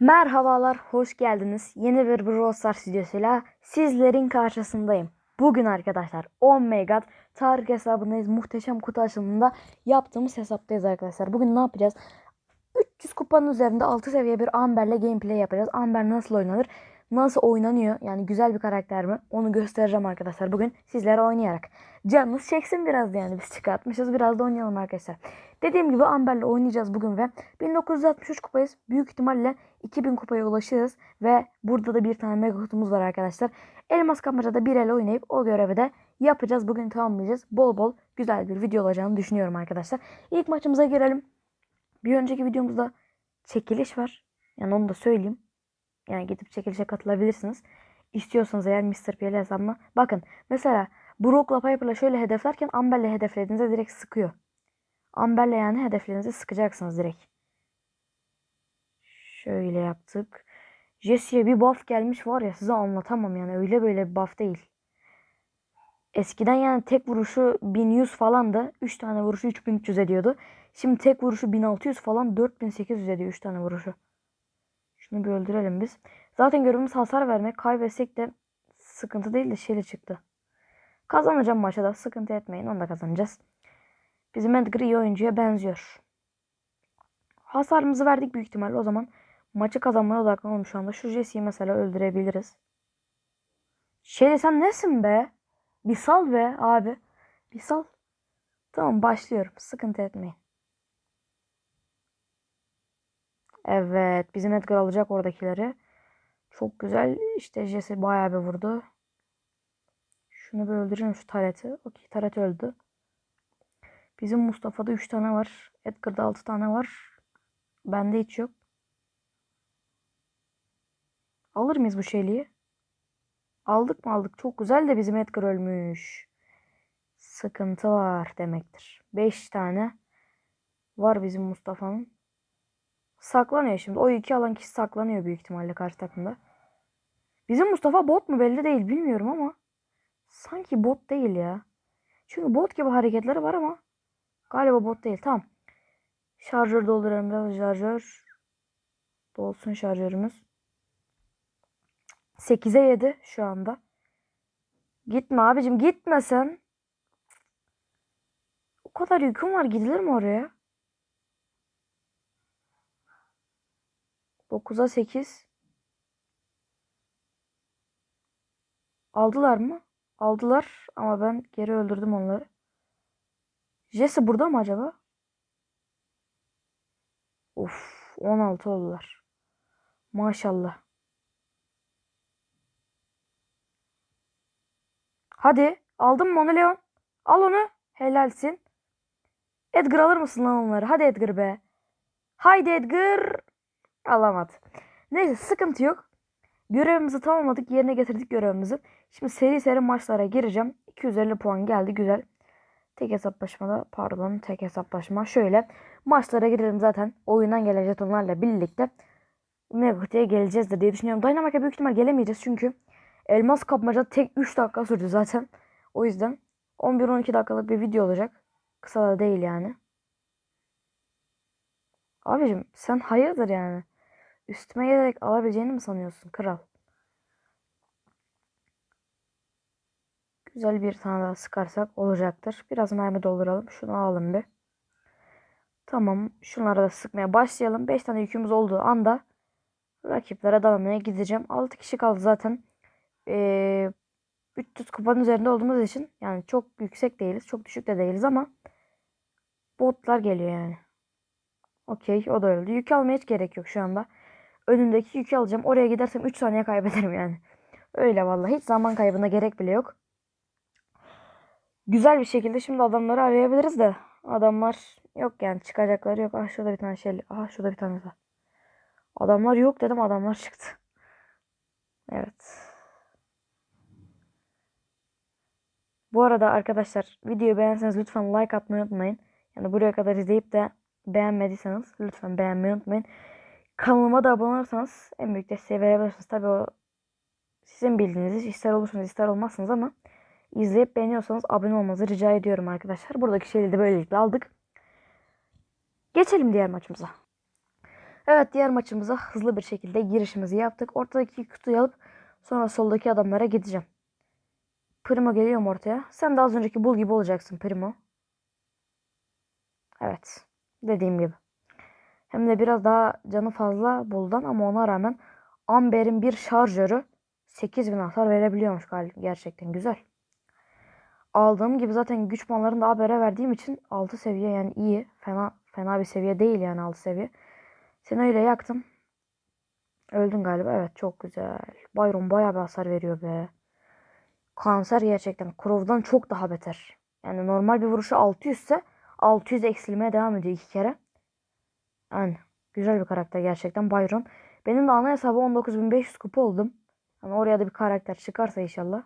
Merhabalar, hoş geldiniz. Yeni bir Brawl Stars videosuyla sizlerin karşısındayım. Bugün arkadaşlar 10 megat Tarık hesabındayız. Muhteşem kutu açılımında yaptığımız hesaptayız arkadaşlar. Bugün ne yapacağız? 300 kupanın üzerinde 6 seviye bir Amber'le gameplay yapacağız. Amber nasıl oynanır? Nasıl oynanıyor? Yani güzel bir karakter mi? Onu göstereceğim arkadaşlar bugün sizlere oynayarak. Canınız çeksin biraz yani biz çıkartmışız. Biraz da oynayalım arkadaşlar. Dediğim gibi Amber'le oynayacağız bugün ve 1963 kupayız. Büyük ihtimalle 2000 kupaya ulaşırız ve burada da bir tane mega kutumuz var arkadaşlar. Elmas kamerada bir el oynayıp o görevi de yapacağız. Bugün tamamlayacağız. Bol bol güzel bir video olacağını düşünüyorum arkadaşlar. İlk maçımıza girelim. Bir önceki videomuzda çekiliş var. Yani onu da söyleyeyim. Yani gidip çekilişe katılabilirsiniz. İstiyorsanız eğer Mr. PL hesabıma. Bakın mesela Brock'la Piper'la şöyle hedeflerken Amber'le hedeflediğinizde direkt sıkıyor. Amber'le yani hedeflerinizi sıkacaksınız direkt. Şöyle yaptık. Jesse'ye bir buff gelmiş var ya size anlatamam yani öyle böyle bir buff değil. Eskiden yani tek vuruşu 1100 falandı. 3 tane vuruşu 3300 ediyordu. Şimdi tek vuruşu 1600 falan 4800 ediyor 3 tane vuruşu. Şunu bir öldürelim biz. Zaten görevimiz hasar vermek. Kaybetsek de sıkıntı değil de şeyle çıktı. Kazanacağım maçta da sıkıntı etmeyin. Onu da kazanacağız. Bizim Edgar iyi oyuncuya benziyor. Hasarımızı verdik büyük ihtimalle. O zaman maçı kazanmaya odaklanalım şu anda. Şu Jesse'yi mesela öldürebiliriz. Şeyde sen nesin be? Bir sal be abi. Bir sal. Tamam başlıyorum. Sıkıntı etmeyin. Evet. Bizim Edgar alacak oradakileri. Çok güzel. İşte Jesse bayağı bir vurdu. Şunu bir öldüreceğim şu Taret'i. Okey Taret öldü. Bizim Mustafa'da 3 tane var. Edgar'da 6 tane var. Bende hiç yok. Alır mıyız bu şeyliği? Aldık mı aldık. Çok güzel de bizim Edgar ölmüş. Sıkıntı var demektir. 5 tane var bizim Mustafa'nın. Saklanıyor şimdi. O iki alan kişi saklanıyor büyük ihtimalle karşı takımda. Bizim Mustafa bot mu belli değil bilmiyorum ama. Sanki bot değil ya. Çünkü bot gibi hareketleri var ama. Galiba bot değil. Tamam. Şarjör dolduralım biraz. Şarjör. Dolsun şarjörümüz. 8'e 7 şu anda. Gitme abicim gitme sen. O kadar yüküm var gidilir mi oraya? 9'a 8. Aldılar mı? Aldılar ama ben geri öldürdüm onları. Jesse burada mı acaba? Of 16 oldular. Maşallah. Hadi aldın mı onu Leon? Al onu. Helalsin. Edgar alır mısın lan onları? Hadi Edgar be. Haydi Edgar. Alamadı. Neyse sıkıntı yok. Görevimizi tamamladık. Yerine getirdik görevimizi. Şimdi seri seri maçlara gireceğim. 250 puan geldi. Güzel. Tek hesaplaşmada pardon tek hesaplaşma. Şöyle maçlara girelim zaten. Oyundan gelen jetonlarla birlikte Megakutu'ya geleceğiz diye düşünüyorum. Dynamite'a büyük ihtimal gelemeyeceğiz çünkü elmas kapmaca tek 3 dakika sürdü zaten. O yüzden 11-12 dakikalık bir video olacak. Kısa da değil yani. Abicim sen hayırdır yani? Üstüme gelerek alabileceğini mi sanıyorsun kral? Güzel bir tane daha sıkarsak olacaktır. Biraz mermi dolduralım. Şunu alalım bir. Tamam. Şunları da sıkmaya başlayalım. 5 tane yükümüz olduğu anda rakiplere dalamaya gideceğim. 6 kişi kaldı zaten. Ee, 300 kupanın üzerinde olduğumuz için yani çok yüksek değiliz. Çok düşük de değiliz ama botlar geliyor yani. Okey o da öldü. Yük almaya hiç gerek yok şu anda. Önündeki yükü alacağım. Oraya gidersem 3 saniye kaybederim yani. Öyle vallahi hiç zaman kaybına gerek bile yok. Güzel bir şekilde şimdi adamları arayabiliriz de adamlar yok yani çıkacakları yok. Ah şurada bir tane şey. Ah şurada bir tane daha. Adamlar yok dedim adamlar çıktı. Evet. Bu arada arkadaşlar videoyu beğenseniz lütfen like atmayı unutmayın. Yani buraya kadar izleyip de beğenmediyseniz lütfen beğenmeyi unutmayın. Kanalıma da abone olursanız en büyük desteği verebilirsiniz. Tabii o sizin bildiğiniz iş. ister olursunuz ister olmazsınız ama izleyip beğeniyorsanız abone olmanızı rica ediyorum arkadaşlar. Buradaki şeyleri de böylelikle aldık. Geçelim diğer maçımıza. Evet diğer maçımıza hızlı bir şekilde girişimizi yaptık. Ortadaki kutuyu alıp sonra soldaki adamlara gideceğim. Primo geliyor mu ortaya? Sen de az önceki bul gibi olacaksın Primo. Evet. Dediğim gibi. Hem de biraz daha canı fazla buldan ama ona rağmen Amber'in bir şarjörü 8000 hasar verebiliyormuş galiba. Gerçekten güzel. Aldığım gibi zaten güç puanlarını da Amber'e verdiğim için 6 seviye yani iyi. Fena fena bir seviye değil yani 6 seviye. Seni öyle yaktım. Öldün galiba. Evet çok güzel. Byron bayağı bir hasar veriyor be. Kanser gerçekten. Crow'dan çok daha beter. Yani normal bir vuruşu 600 ise 600 eksilmeye devam ediyor iki kere. Yani güzel bir karakter gerçekten Byron. Benim de ana hesabı 19.500 kupa oldum. Yani oraya da bir karakter çıkarsa inşallah.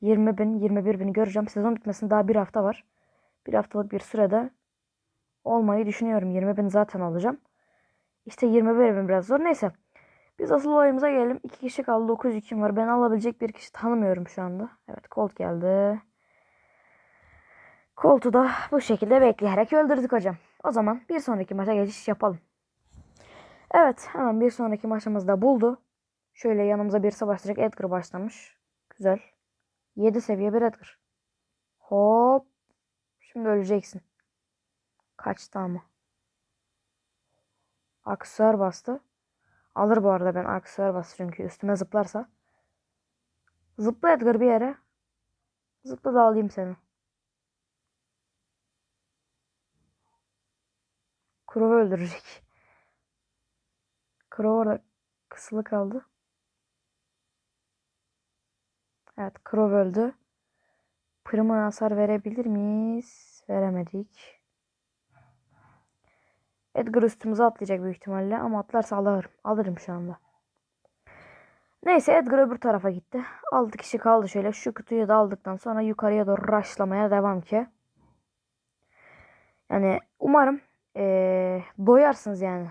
20 bin, 21 bini göreceğim. Sezon bitmesine daha bir hafta var. Bir haftalık bir sürede olmayı düşünüyorum. 20 bin zaten alacağım. İşte 21 bin biraz zor. Neyse. Biz asıl olayımıza gelelim. 2 kişi kaldı. 9 yüküm var. Ben alabilecek bir kişi tanımıyorum şu anda. Evet Colt geldi. Colt'u da bu şekilde bekleyerek öldürdük hocam. O zaman bir sonraki maça geçiş yapalım. Evet hemen bir sonraki maçımızda buldu. Şöyle yanımıza bir savaştıracak Edgar başlamış. Güzel. 7 seviye bir Edgar. Hop. Şimdi öleceksin. Kaçtı ama. Aksesuar bastı. Alır bu arada ben aksesuar bastı çünkü üstüme zıplarsa. Zıpla Edgar bir yere. Zıpla da alayım seni. Crow'u öldürecek. Crow orada kısılı kaldı. Evet Crow öldü. Primo'ya hasar verebilir miyiz? Veremedik. Edgar üstümüze atlayacak büyük ihtimalle ama atlarsa alırım. Alırım şu anda. Neyse Edgar öbür tarafa gitti. 6 kişi kaldı şöyle. Şu kutuyu da aldıktan sonra yukarıya doğru rushlamaya devam ki. Yani umarım ee, doyarsınız yani.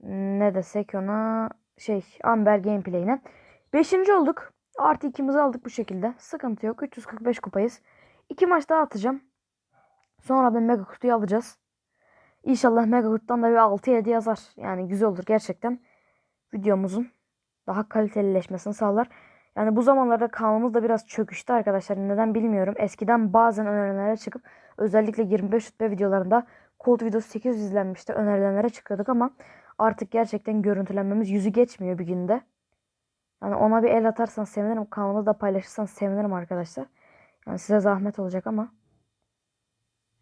Ne desek ona şey Amber gameplay'ine. Beşinci olduk. Artı ikimizi aldık bu şekilde. Sıkıntı yok. 345 kupayız. İki maç daha atacağım. Sonra da mega kutuyu alacağız. İnşallah mega kutudan da bir 6-7 yazar. Yani güzel olur gerçekten. Videomuzun daha kalitelileşmesini sağlar. Yani bu zamanlarda kanalımız da biraz çöküştü arkadaşlar. Neden bilmiyorum. Eskiden bazen önerilenlere çıkıp özellikle 25 rütbe videolarında Cold videosu 800 izlenmişti. Önerilenlere çıkıyorduk ama artık gerçekten görüntülenmemiz yüzü geçmiyor bir günde. Yani ona bir el atarsan sevinirim. Kanalımı da paylaşırsan sevinirim arkadaşlar. Yani size zahmet olacak ama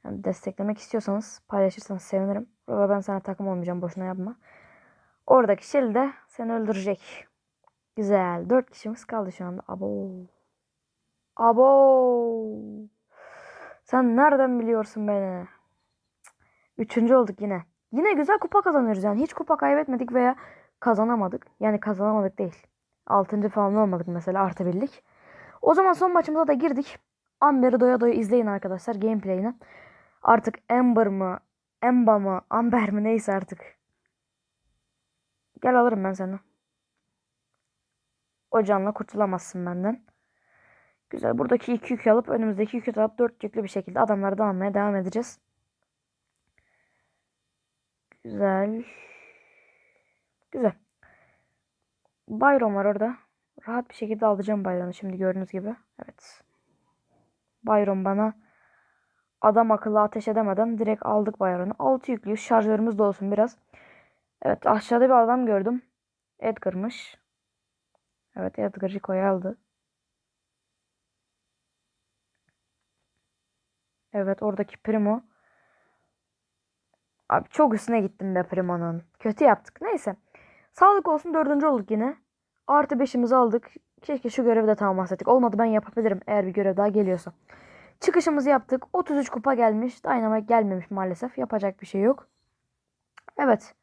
yani desteklemek istiyorsanız paylaşırsanız sevinirim. Valla ben sana takım olmayacağım. Boşuna yapma. Oradaki Shelly de seni öldürecek. Güzel. Dört kişimiz kaldı şu anda. Abo. Abo. Sen nereden biliyorsun beni? Üçüncü olduk yine. Yine güzel kupa kazanıyoruz yani. Hiç kupa kaybetmedik veya kazanamadık. Yani kazanamadık değil. Altıncı falan olmadık mesela artı birlik. O zaman son maçımıza da girdik. Amber'i doya doya izleyin arkadaşlar gameplay'ini. Artık Amber mı, Emba mı, Amber mi neyse artık. Gel alırım ben seni. O canla kurtulamazsın benden. Güzel. Buradaki iki yükü alıp önümüzdeki yükü alıp dört yüklü bir şekilde adamları da almaya devam edeceğiz. Güzel. Güzel. Byron var orada. Rahat bir şekilde alacağım Byron'u şimdi gördüğünüz gibi. Evet. Byron bana adam akıllı ateş edemeden direkt aldık Byron'u. 6 yüklüyüz. Şarjörümüz de olsun biraz. Evet aşağıda bir adam gördüm. Edgar'mış. Evet Edgar Rico'yu aldı. Evet oradaki Primo. Abi çok üstüne gittim be Primo'nun. Kötü yaptık. Neyse. Sağlık olsun dördüncü olduk yine. Artı beşimizi aldık. Keşke şu görevi de tamamlasaydık. Olmadı ben yapabilirim eğer bir görev daha geliyorsa. Çıkışımızı yaptık. 33 kupa gelmiş. Dynamite gelmemiş maalesef. Yapacak bir şey yok. Evet.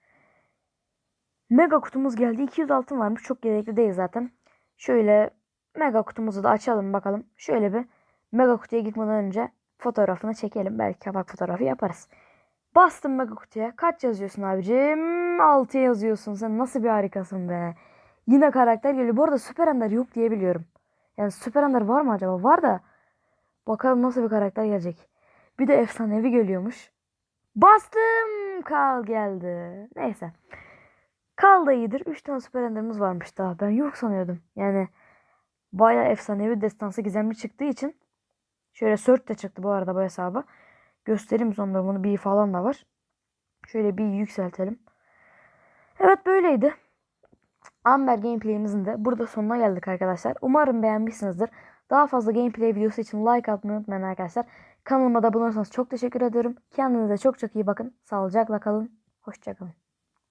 Mega kutumuz geldi. 200 altın varmış. Çok gerekli değil zaten. Şöyle mega kutumuzu da açalım bakalım. Şöyle bir mega kutuya gitmeden önce fotoğrafını çekelim. Belki kapak fotoğrafı yaparız. Bastım mega kutuya. Kaç yazıyorsun abicim? 6 yazıyorsun. Sen nasıl bir harikasın be. Yine karakter geliyor. Bu arada Süper Ender yok diye biliyorum. Yani Süper Ender var mı acaba? Var da. Bakalım nasıl bir karakter gelecek. Bir de efsanevi geliyormuş. Bastım. Kal geldi. Neyse. Kal da iyidir. 3 tane süper enderimiz varmış daha. Ben yok sanıyordum. Yani baya efsanevi destansı gizemli çıktığı için şöyle sört de çıktı bu arada bu hesaba. Göstereyim sonra bunu bir falan da var. Şöyle bir yükseltelim. Evet böyleydi. Amber gameplay'imizin de burada sonuna geldik arkadaşlar. Umarım beğenmişsinizdir. Daha fazla gameplay videosu için like atmayı unutmayın arkadaşlar. Kanalıma da abone olursanız çok teşekkür ediyorum. Kendinize çok çok iyi bakın. Sağlıcakla kalın. Hoşçakalın.